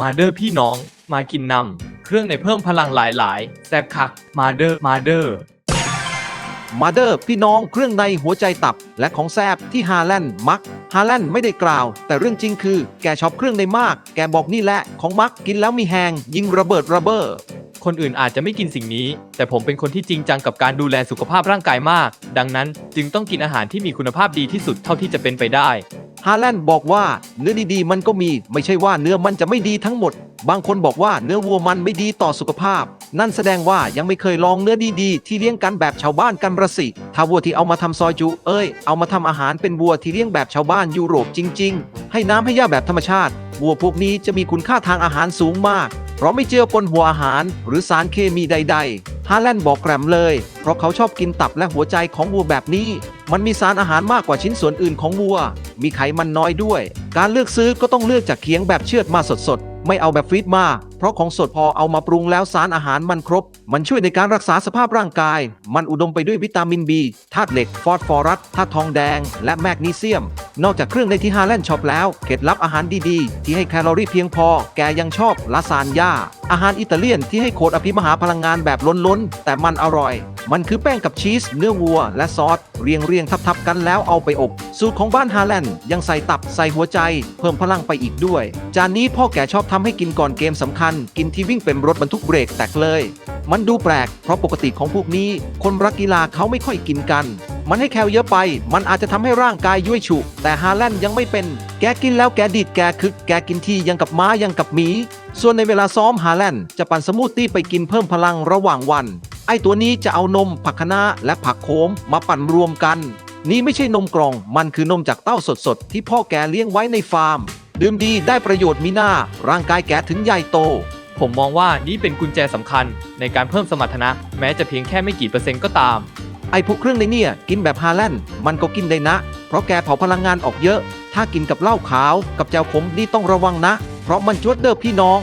มาเดอร์พี่น้อง มากินนำเครื่องในเพิ่มพลังหลายๆแซบคัก มาเดอร์มาเดอร์ มาเดอร์พี่น้องเครื่องในหัวใจตับ และของแซบที่ฮาแลนด์มักฮาแลนด์ไม่ได้กล่าว แต่เรื่องจริงคือ แกชอบเครื่องในมาก แกบอกนี่แหละของมักกินแล้วมีแหงยิงระเบิดระเบ้อคนอื่นอาจจะไม่กินสิ่งนี้ แต่ผมเป็นคนที่จริงจังกับการดูแลสุขภาพร่างกายมาก ดังนั้นจึงต้องกินอาหารที่มีคุณภาพดีที่สุดเท่าที่จะเป็นไปได้ ฮาแลนด์บอกว่าเนื้อดีๆมันก็มี ไม่ใช่ว่าเนื้อมันจะไม่ดีทั้งหมด บางคนบอกว่าเนื้อวัวมันไม่ดีต่อสุขภาพ นั่นแสดงว่ายังไม่เคยลองเนื้อดีๆ ที่เลี้ยงกันแบบชาวบ้านกันประสิ ถ้าวัวที่เอามาทำซอยจุเอ้ย เอามาทำอาหารเป็นวัวที่เลี้ยงแบบชาวบ้านยุโรปจริง ๆ ให้น้ำให้หญ้าแบบธรรมชาติ วัวพวกนี้จะมีคุณค่าทางอาหารสูงมาก เพราะไม่เจือปนหัวอาหาร หรือสารเคมีใด ๆ ฮาแลนด์บอกแกรมเลย เพราะเขาชอบกินตับและหัวใจของวัวแบบนี้ มันมีสารอาหารมากกว่าชิ้นส่วนอื่นของวัว มีไขมันน้อยด้วย การเลือกซื้อก็ต้องเลือกจากเคียงแบบเชือดมาสดๆ ไม่เอาแบบฟีดมา เพราะของสดพอเอามาปรุงแล้วสารอาหารมันครบ มันช่วยในการรักษาสภาพร่างกาย มันอุดมไปด้วยวิตามินบีธาตุเหล็ก ฟอสฟอรัสธาตุทองแดง และแมกนีเซียม นอกจากเครื่องในที่ฮาแลนด์ช็อปแล้วเคล็ดลับอาหารดีๆ ที่ให้แคลอรี่เพียงพอ แกยังชอบลาซานญ่าอาหารอิตาเลียนที่ให้โคดอภิมหาพลังงานแบบล้นๆ แต่มันอร่อย มันคือแป้งกับชีส เนื้อวัว และซอส เรียงเรียงทับๆกันแล้วเอาไปอบ สูตรของบ้านฮาแลนด์ยังใส่ตับใส่หัวใจ เพิ่มพลังไปอีกด้วย จานนี้พ่อแก่ชอบทำให้กินก่อนเกมสำคัญ กินที่วิ่งเป็นรถบรรทุกเบรกแตกเลย มันดูแปลก เพราะปกติของพวกนี้ คนรักกีฬาเขาไม่ค่อยกินกัน มันให้แคลเยอะไป มันอาจจะทำให้ร่างกายยุ่ยฉุ แต่ฮาแลนด์ยังไม่เป็น แกกินแล้วแกดีดแกคึก แกกินที่ยังกับม้ายังกับหมี ส่วนในเวลาซ้อมฮาแลนด์จะปั่นสมูทตี้ไปกินเพิ่มพลังระหว่างวัน ไอตัวนี้จะเอานมผักคะน้าและผักโขมมาปั่นรวมกัน นี่ไม่ใช่นมกล่อง มันคือนมจากเต้าสดๆที่พ่อแกเลี้ยงไว้ในฟาร์ม ดื่มดีได้ประโยชน์มีหน้า ร่างกายแกถึงใหญ่โตผมมองว่านี่เป็นกุญแจสำคัญในการเพิ่มสมรรถนะ แม้จะเพียงแค่ไม่กี่เปอร์เซ็นต์ก็ตาม ไอ้พวกเครื่องในเนี่ย กินแบบฮาแลนด์มันก็กินได้นะ เพราะแกเผาพลังงานออกเยอะ ถ้ากินกับเหล้าขาว กับแจวขมนี่ต้องระวังนะ เพราะมันชวดเด้อพี่น้อง